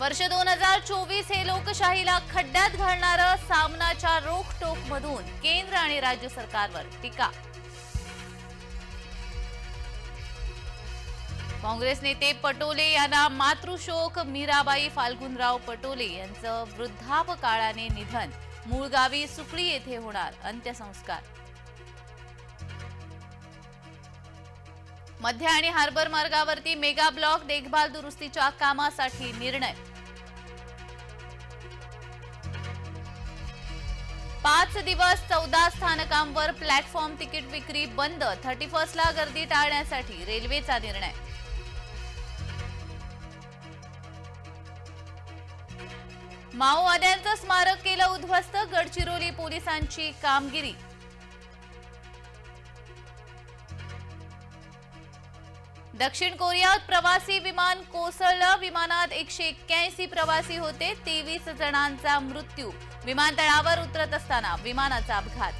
वर्ष दोन हजार चोवीस हे लोकशाहीला खड्ड्यात घालणारं सामनाच्या रोखटोक मधून केंद्र आणि राज्य सरकारवर टीका. काँग्रेस नेते पटोले यांना मातृशोक मीराबाई फाल्गुनराव पटोले यांचं वृद्धापकाळाने निधन. मूळगावी सुकळी येथे होणार अंत्यसंस्कार. मध्य आणि हार्बर मार्गावरती मेगा ब्लॉक देखभाल दुरुस्तीच्या कामासाठी निर्णय. पाच दिवस चौदा स्थानकांवर प्लॅटफॉर्म तिकीट विक्री बंद थर्टी फर्स्टला गर्दी टाळण्यासाठी रेल्वेचा निर्णय. माओवाद्यांचं स्मारक केलं उद्ध्वस्त गडचिरोली पोलिसांची कामगिरी. दक्षिण कोरियात प्रवासी विमान कोसळलं. विमानात एकशे एक्क्याऐंशी प्रवासी होते. तेवीस जणांचा मृत्यू. विमानतळावर उतरत असताना विमानाचा अपघात.